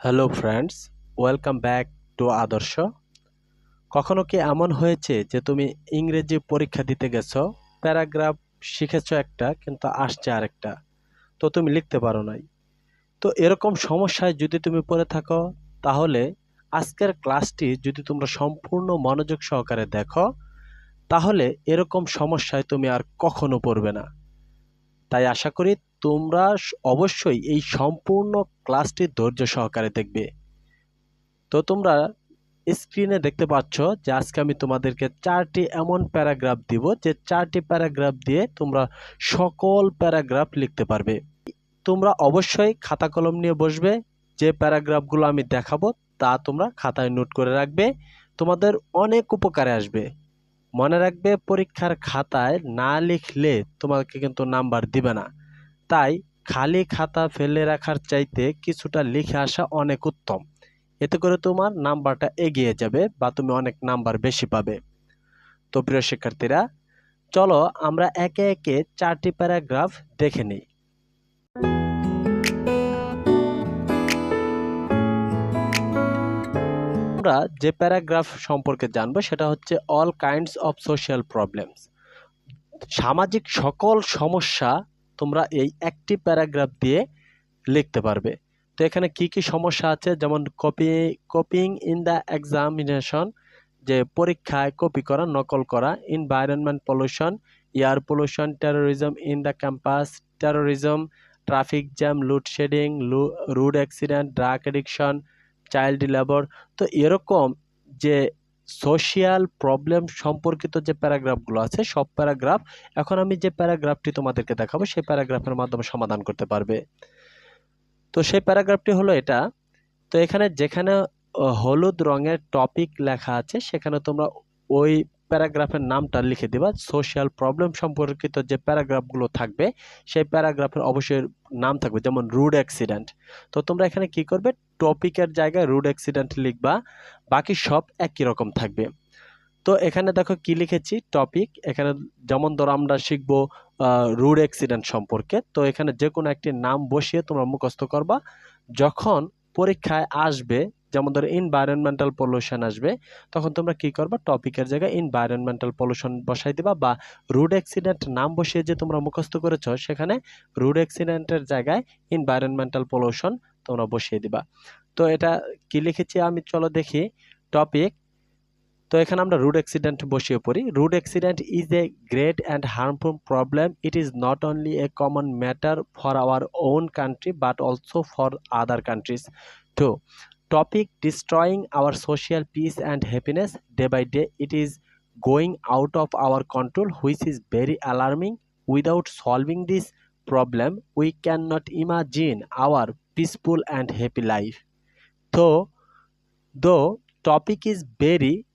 Hello friends welcome back to Adarsh কখনো কি এমন হয়েছে যে তুমি ইংরেজি পরীক্ষা দিতে গেছো? প্যারাগ্রাফ শিখেছো একটা, কিন্তু আসছে আরেকটা। তো তুমি লিখতে পারো নাই। তো এরকম সমস্যায় যদি তুমি পড়ে থাকো, তাহলে আজকের ক্লাসটি যদি তোমরা সম্পূর্ণ মনোযোগ সহকারে দেখো, তাহলে এরকম সমস্যায় তুমি আর কখনো পড়বে না। তাই আশা করি তোমরা অবশ্যই এই সম্পূর্ণ ক্লাসটি ধৈর্য সহকারে দেখবে। তো তোমরা স্ক্রিনে দেখতে পাচ্ছ যে আজকে আমি তোমাদেরকে চারটি এমন প্যারাগ্রাফ দিব যে চারটি প্যারাগ্রাফ দিয়ে তোমরা সকল প্যারাগ্রাফ লিখতে পারবে। তোমরা অবশ্যই খাতা কলম নিয়ে বসবে, যে প্যারাগ্রাফগুলো আমি দেখাবো তা তোমরা খাতায় নোট করে রাখবে। তোমাদের অনেক উপকারে আসবে। মনে রাখবে পরীক্ষার খাতায় না লিখলে তোমাকে কিন্তু নাম্বার দিবে না। তাই খালি খাতা ফেলে রাখার চাইতে কিছুটা লিখে আসা অনেক উত্তম। এতে করে তোমার নাম্বারটা এগিয়ে যাবে বা তুমি অনেক নাম্বার বেশি পাবে। তো প্রিয় শিক্ষার্থীরা, চলো আমরা একে একে চারটি প্যারাগ্রাফ দেখে নিই। আমরা যে প্যারাগ্রাফ সম্পর্কে জানব সেটা হচ্ছে all kinds of social problems সামাজিক সকল সমস্যা তোমরা এই একটি প্যারাগ্রাফ দিয়ে লিখতে পারবে। তো এখানে কি কি সমস্যা আছে? যেমন copy copying in the examination যে পরীক্ষায় কপি করা, নকল করা environment pollution air pollution terrorism in the campus terrorism traffic jam loadshedding road accident drug addiction child labour তো এরকম যে সোশিয়াল প্রবলেম সম্পর্কিত যে প্যারাগ্রাফগুলো আছে, সব প্যারাগ্রাফ এখন আমি যে প্যারাগ্রাফটি তোমাদেরকে দেখাবো, সেই প্যারাগ্রাফের মাধ্যমে সমাধান করতে পারবে। তো সেই প্যারাগ্রাফটি হলো এটা। তো এখানে যেখানে হলুদ রঙের টপিক লেখা আছে, সেখানে তোমরা ওই প্যারাগ্রাফের নামটা লিখে দিবা সোশ্যাল প্রবলেম সম্পর্কিত যে প্যারাগ্রাফগুলো থাকবে, সেই প্যারাগ্রাফের অবশ্যই নাম থাকবে, যেমন রুড অ্যাক্সিডেন্ট তো তোমরা এখানে কি করবে? টপিকের জায়গায় রুড অ্যাক্সিডেন্ট লিখবা, বাকি সব একই রকম থাকবে। তো এখানে দেখো কি লিখেছি? টপিক এখানে যেমন ধরো আমরা শিখব রুড অ্যাক্সিডেন্ট সম্পর্কে, তো এখানে যে কোনো একটি নাম বসিয়ে তোমরা মুখস্থ করবা, যখন পরীক্ষায় আসবে যেমন ধরো ইনভায়রনমেন্টাল পলিউশন আসবে, তখন তোমরা কি করবা? টপিকের জায়গায় ইনভায়রনমেন্টাল পলিউশন বসাই দিবা বা রোড অ্যাক্সিডেন্ট নাম বসিয়ে যে তোমরা মুখস্থ করেছ, সেখানে রোড অ্যাক্সিডেন্টের জায়গায় ইনভায়রনমেন্টাল পলিউশন তোমরা বসিয়ে দিবা। তো এটা কি লিখেছি আমি? চলো দেখি টপিক তো এখানে আমরা রুড অ্যাক্সিডেন্ট বসিয়ে পড়ি। Road accident is a great and harmful problem it is not only a common matter for our own country but also for other countries to topic destroying our social peace and happiness day by day. It is going out of our control which is very alarming. Without solving this problem we cannot imagine our peaceful and happy life. Though though topic is very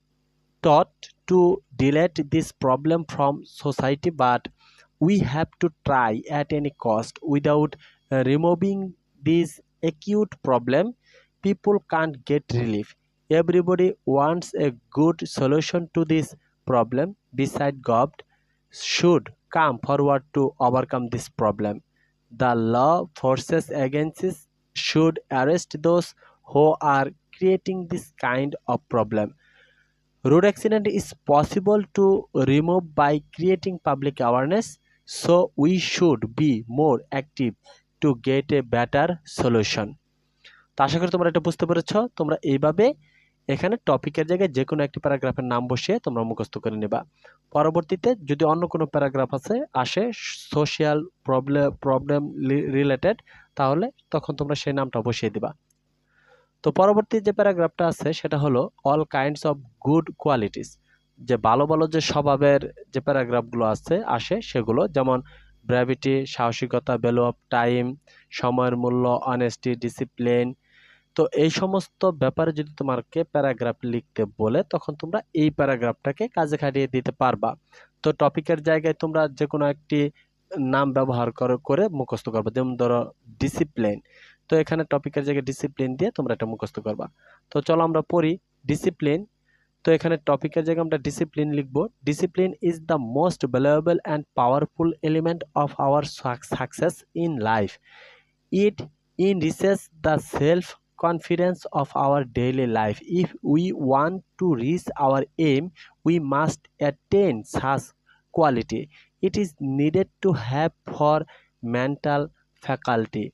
taught to delete this problem from society but we have to try at any cost without uh, removing this acute problem people can't get relief. Everybody wants a good solution to this problem. Beside God should come forward to overcome this problem. The law forces agencies should arrest those who are creating this kind of problem. Road accident is possible to remove by creating public awareness, so we should be more active to get a better solution. আশা করি তোমরা এটা বুঝতে পেরেছ। তোমরা এইভাবে এখানে টপিকের জায়গায় যে কোনো একটি প্যারাগ্রাফের নাম বসিয়ে তোমরা মুখস্থ করে নেবা। পরবর্তীতে যদি অন্য কোনো প্যারাগ্রাফ আছে, আসে সোশিয়াল প্রবলেম প্রবলেম রিলেটেড তাহলে তখন তোমরা সেই নামটা বসিয়ে দিবা। তো পরবর্তী যে প্যারাগ্রাফটা আছে, সেটা হলো all kinds of good qualities যে ভালো ভালো যে স্বভাবের যে প্যারাগ্রাফগুলো আছে, আসে সেগুলো যেমন ব্র্যাভিটি সাহসিকতা ভ্যালু অফ টাইম সময়ের মূল্য অনেস্টি ডিসিপ্লিন তো এই সমস্ত ব্যাপারে যদি তোমাকে প্যারাগ্রাফ লিখতে বলে, তখন তোমরা এই প্যারাগ্রাফটাকে কাজে খাটিয়ে দিতে পারবা। তো টপিকের জায়গায় তোমরা যে কোনো একটি নাম ব্যবহার করে করে মুখস্থ করবা। যেমন ধরো ডিসিপ্লিন তো এখানে টপিকের জায়গায় ডিসিপ্লিন দিয়ে তোমরা এটা মুখস্থ করবা। তো চলো আমরা পড়ি ডিসিপ্লিন তো এখানে টপিকের জায়গায় আমরা ডিসিপ্লিন লিখব। Discipline is the most valuable and powerful element of our success in life it increases the self confidence of our daily life. If we want to reach our aim, we must attain such quality. It is needed to have for mental faculty.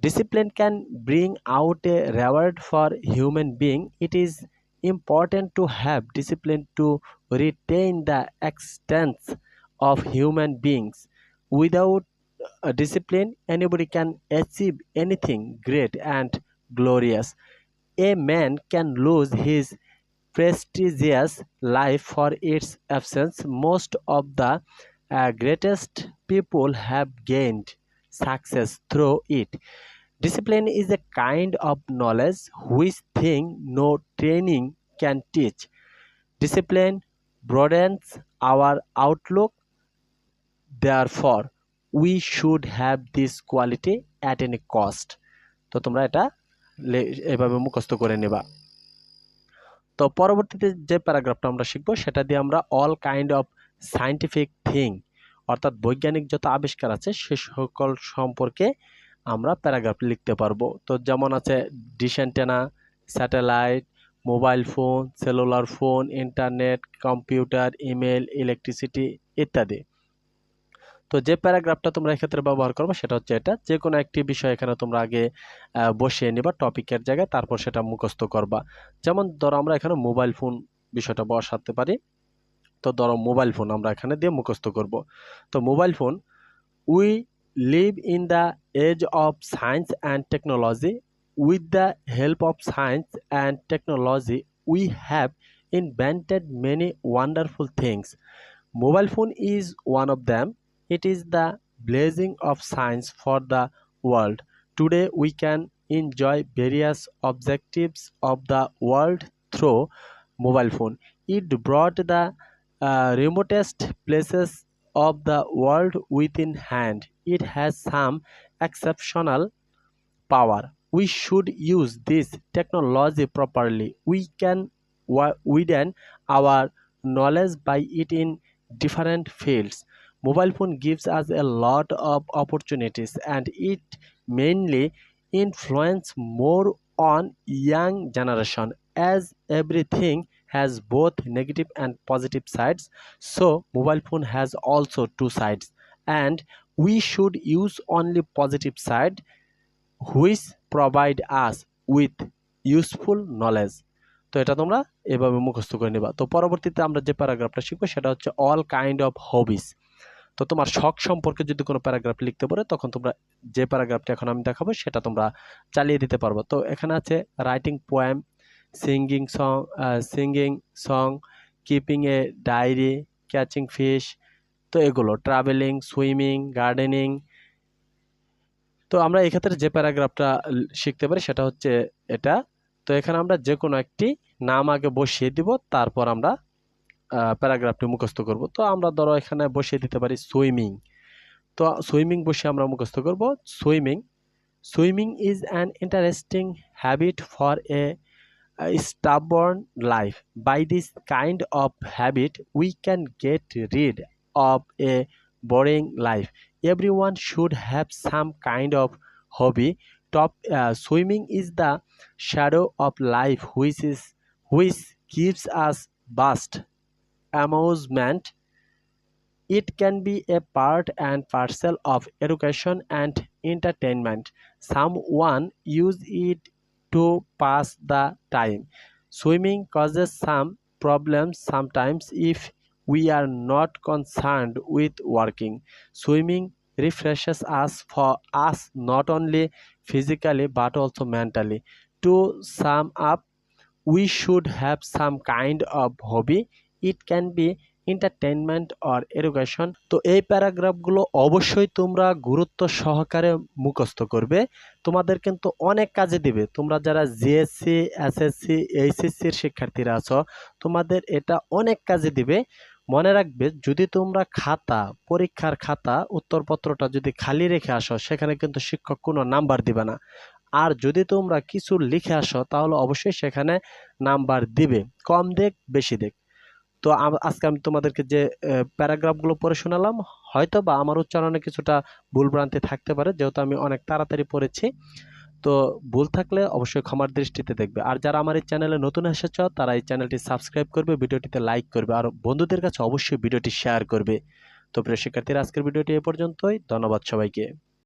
Discipline can bring out a reward for human being. It is important to have discipline to retain the extent of human beings. Without uh, discipline, anybody can achieve anything great and glorious. A man can lose his prestigious life for its absence. Most of the uh, greatest people have gained success through it. Discipline is a kind of knowledge which thing no training can teach. Discipline broadens our outlook. Therefore, we should have this quality at any cost. তো তোমরা এটা লে- এভাবে মুখস্থ করে নেবা। তো পরবর্তীতে যে প্যারাগ্রাফটা আমরা শিখব, সেটা দিয়ে আমরা all kind of scientific thing অর্থাৎ বৈজ্ঞানিক যত আবিষ্কার আছে, সে সকল সম্পর্কে আমরা প্যারাগ্রাফ লিখতে পারব। তো যেমন আছে dish antenna satellite mobile phone cellular phone internet computer email electricity ইত্যাদি। তো যে প্যারাগ্রাফটা তোমরা এক্ষেত্রে ব্যবহার করবে সেটা হচ্ছে এটা। যে কোনো একটি বিষয় এখানে তোমরা আগে বসিয়ে নিবা টপিকের জায়গায়, তারপর সেটা মুখস্থ করবা। যেমন ধরো আমরা এখানে মোবাইল ফোন বিষয়টা বসাতে পারি। তো ধরো মোবাইল ফোন আমরা এখানে দিয়ে মুখস্থ করব। তো mobile phone we live in the age of science and technology with the help of science and technology we have invented many wonderful things. Mobile phone is one of them. It is the blazing of science for the world. Today we can enjoy various objectives of the world through mobile phone. It brought the uh, remotest places of the world within hand. It has some exceptional power. We should use this technology properly. We can widen our knowledge by it in different fields Mobile phone gives us a lot of opportunities and it mainly influence more on young generation as everything has both negative and positive sides so mobile phone has also two sides and we should use only positive side which provide us with useful knowledge তো এটা তোমরা এভাবে মুখস্থ করে নিবা তো পরবর্তীতে আমরা যে প্যারাগ্রাফটা শিখবো সেটা হচ্ছে অল কাইন্ড অফ হবিস তো তোমার শখ সম্পর্কে যদি কোনো প্যারাগ্রাফ লিখতে পারো, তখন তোমরা যে প্যারাগ্রাফটা এখন আমি দেখাবো সেটা তোমরা চালিয়ে দিতে পারব। তো এখানে আছে writing poem singing song singing song keeping a diary catching fish তো এগুলো ট্রাভেলিং সুইমিং গার্ডেনিং তো আমরা এক্ষেত্রে যে প্যারাগ্রাফটা শিখতে পারি সেটা হচ্ছে এটা। তো এখানে আমরা যে কোনো একটি নাম আগে বসিয়ে দিব, তারপর আমরা প্যারাগ্রাফটি মুখস্থ করব। তো আমরা ধরো এখানে বসে দিতে পারি সুইমিং। তো সুইমিং বসে আমরা মুখস্থ করব swimming. Swimming is an interesting habit for a stubborn life. By this kind of habit, we can get rid of a boring life. Everyone should have some kind of hobby. Top swimming is the shadow of life which is, which gives us best. Amusement. It can be a part and parcel of education and entertainment. Someone use it to pass the time. Swimming causes some problems sometimes if we are not concerned with working. Swimming refreshes us for us not only physically but also mentally. To sum up, we should have some kind of hobby. It can be entertainment or education তো এই প্যারাগ্রাফগুলো অবশ্যই তোমরা গুরুত্ব সহকারে মুখস্থ করবে। তোমাদের কিন্তু অনেক কাজে দিবে। তোমরা যারা জিএসসি এসএসসি এইচএসসির শিক্ষার্থীরা আছো, তোমাদের এটা অনেক কাজে দিবে। মনে রাখবে, যদি তোমরা খাতা, পরীক্ষার খাতা, উত্তরপত্রটা যদি খালি রেখে আসো, সেখানে কিন্তু শিক্ষক কোনো নাম্বার দিবে না। আর যদি তোমরা কিছু লিখে আসো, তাহলে অবশ্যই সেখানে নাম্বার দিবে। কম দেখ, বেশি দেখ। তো আজকে আমি তোমাদেরকে যে প্যারাগ্রাফগুলো পড়ে শোনালাম হয়তো বা আমার উচ্চারণে কিছুটা ভুলভ্রান্তি থাকতে পারে, যেহেতু আমি অনেক তাড়াতাড়ি পড়েছি। তো ভুল থাকলে অবশ্যই ক্ষমার দৃষ্টিতে দেখবে। আর যারা আমার এই চ্যানেলে নতুন এসেছ, তারা এই চ্যানেলটি সাবস্ক্রাইব করবে, ভিডিওটিতে লাইক করবে, আর বন্ধুদের কাছে অবশ্যই ভিডিওটি শেয়ার করবে। তো প্রিয় শিক্ষার্থীরা, আজকের ভিডিওটি এ পর্যন্তই। ধন্যবাদ সবাইকে।